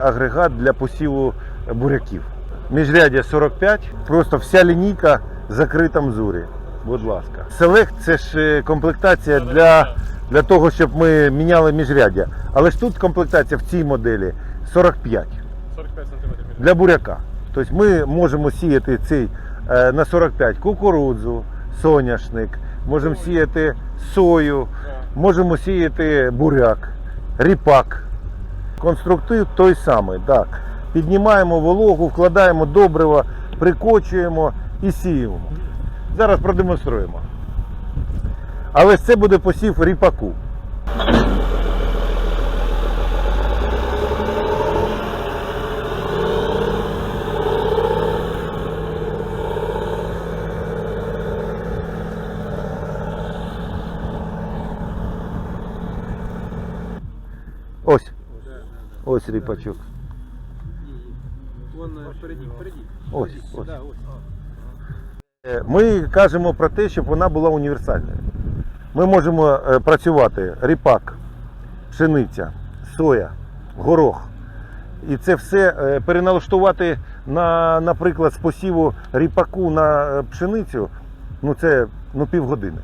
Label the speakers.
Speaker 1: агрегат для посіву буряків. Міжрядя 45, просто вся лінійка закрита мзурі. Будь ласка. Селект це ж е, комплектація для, для того, щоб ми міняли міжряддя. Але ж тут комплектація в цій моделі 45
Speaker 2: 45 сантиметрів.
Speaker 1: для буряка. Тобто ми можемо сіяти цей е, на 45 кукурудзу, соняшник, можемо сіяти сою, можемо сіяти буряк, ріпак. Конструктив той самий. Так. Піднімаємо вологу, вкладаємо добрива, прикочуємо і сіємо. Зараз продемонструємо. Але це буде посів ріпаку. Ось. Ось ріпачок.
Speaker 2: Вон е, впереді, впереді.
Speaker 1: Ось, ось.
Speaker 2: Да, ось.
Speaker 1: Е, Ми кажемо про те, щоб вона була універсальною. Ми можемо е, працювати ріпак, пшениця, соя, горох. І це все переналаштувати на, наприклад, з посіву ріпаку на пшеницю, ну це ну, півгодини.